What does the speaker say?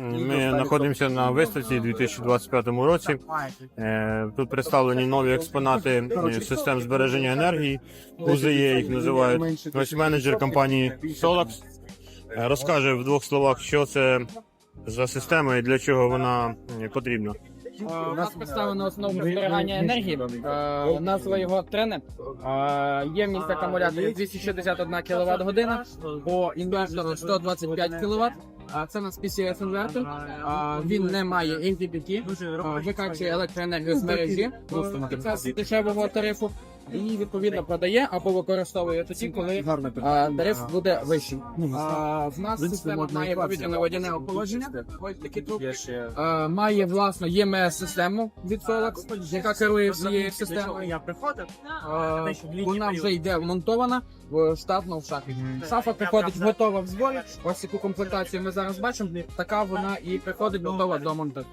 Ми знаходимося на виставці у 2025 році. Е, Тут представлені нові експонати е, систем збереження енергії. УЗЄ їх називають. Ось менеджер компанії Solax е, розкаже в двох словах, що це за система і для чого вона потрібна. У нас представлено основу зберігання енергії. Назва його тренер. Ємність акумуляторів 261 кВт година, по інвертору 125 кВт. А це у нас PCS інвертор. Він не має MPPT, викачує електроенергію з мережі. Це з дешевого тарифу. І відповідно продає або використовує тоді, коли е, тариф буде вищий. Е, В нас система має повітряне водяне охолодження. Ось такі трубки. Е, має власну ЄМС систему від Solax, яка керує всією системою. Я приходив. Вона вже йде вмонтована в штатну в шафі. Шафа приходить готова в зборі. Ось яку комплектацію ми зараз бачимо. Така вона і приходить готова до монтажу.